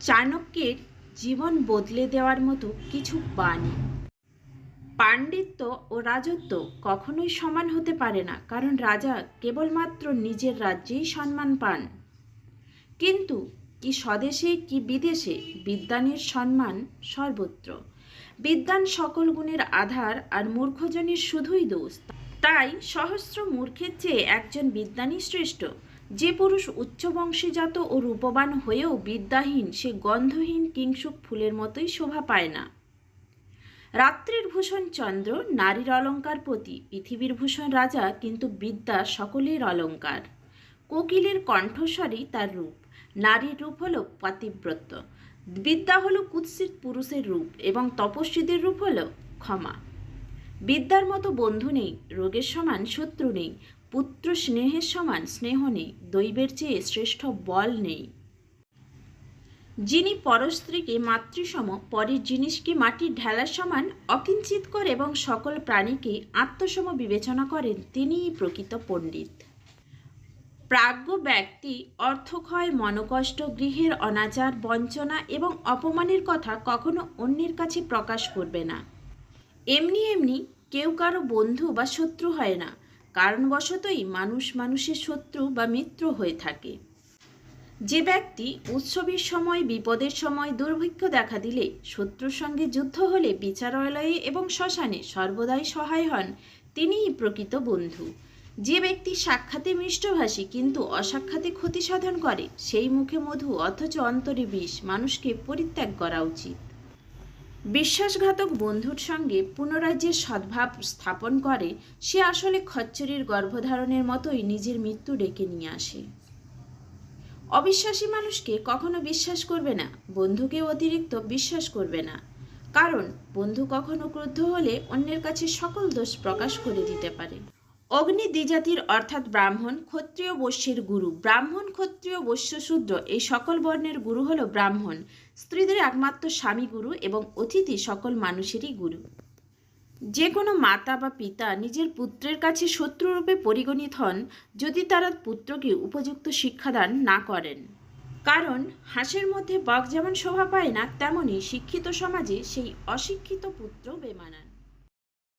চাণক্যের জীবন বদলে দেওয়ার মতো কিছু বাণী। পাণ্ডিত্য ও রাজত্ব কখনোই সমান হতে পারে না, কারণ রাজা কেবলমাত্র নিজের রাজ্যেই সম্মান পান। কিন্তু কি স্বদেশে কি বিদেশে বিদ্যানের সম্মান সর্বত্র? বিদ্যান সকল গুণের আধার আর মূর্খজনের শুধুই দোষ। তাই সহস্র মূর্খের চেয়ে একজন বিদ্যানই শ্রেষ্ঠ। যে পুরুষ উচ্চ বংশীজাত ও রূপবান হয়েও বিদ্যাহীন, সে গন্ধহীন কিংসুক ফুলের মতোই শোভা পায় না। রাত্রির ভূষণ চন্দ্র নারীর অলঙ্কার প্রতি, পৃথিবীর ভূষণ রাজা কিন্তু বিদ্যা সকলের অলঙ্কার। কোকিলের কণ্ঠস্বরই তার রূপ, নারীর রূপ হলো পাতিব্রত। বিদ্যা হলো কুৎসিত পুরুষের রূপ এবং তপস্বীদের রূপ হলো ক্ষমা। বিদ্যার মতো বন্ধু নেই, রোগের সমান শত্রু নেই পুত্র স্নেহের সমান স্নেহ নেই, দৈবের চেয়ে শ্রেষ্ঠ বল নেই। যিনি পরস্ত্রীকে মাতৃসম, পরের জিনিসকে মাটির ঢেলার সমান অকিঞ্চিত করে এবং সকল প্রাণীকে আত্মসম বিবেচনা করেন, তিনিই প্রকৃত পণ্ডিত। প্রাজ্ঞ ব্যক্তি অর্থক্ষয়, মনকষ্ট, গৃহের অনাচার, বঞ্চনা এবং অপমানের কথা কখনো অন্যের কাছে প্রকাশ করবে না। এমনি এমনি কেউ কারও বন্ধু বা শত্রু হয় না। কারণবশতই মানুষ মানুষের শত্রু বা মিত্র হয়ে থাকে। যে ব্যক্তি উৎসবের সময়, বিপদের সময় দুর্ভিক্ষ দেখা দিলে শত্রুর সঙ্গে যুদ্ধ হলে বিচারালয়ে এবং শ্মশানে সর্বদাই সহায় হন, তিনিই প্রকৃত বন্ধু। যে ব্যক্তি সাক্ষাতে মিষ্টভাষী কিন্তু অসাক্ষাতে ক্ষতি সাধন করে, সেই মুখে মধু অথচ অন্তরে বিষ, মানুষকে পরিত্যাগ করা উচিত। বিশ্বাসঘাতক বন্ধুর সঙ্গে পুনরায় যে সদ্ভাব স্থাপন করে, সে আসলে খচ্চরির গর্ভধারণের মতোই নিজের মৃত্যু ডেকে নিয়ে আসে। অবিশ্বাসী মানুষকে কখনো বিশ্বাস করবে না, বন্ধুকে অতিরিক্ত বিশ্বাস করবে না। কারণ, বন্ধু কখনো ক্রুদ্ধ হলে অন্যের কাছে সকল দোষ প্রকাশ করে দিতে পারে। অগ্নি দ্বিজাতির অর্থাৎ ব্রাহ্মণ, ক্ষত্রিয় বৈশ্যের গুরু। ব্রাহ্মণ, ক্ষত্রিয় বৈশ্য শূদ্র, এই সকল বর্ণের গুরু হল ব্রাহ্মণ। স্ত্রীদের একমাত্র স্বামী গুরু এবং অতিথি সকল মানুষেরই গুরু। যে কোনো মাতা বা পিতা নিজের পুত্রের কাছে শত্রুরূপে পরিগণিত হন যদি তারা পুত্রকে উপযুক্ত শিক্ষাদান না করেন। কারণ, হাঁসের মধ্যে বক যেমন শোভা পায় না, তেমনি শিক্ষিত সমাজে সেই অশিক্ষিত পুত্র বেমানান।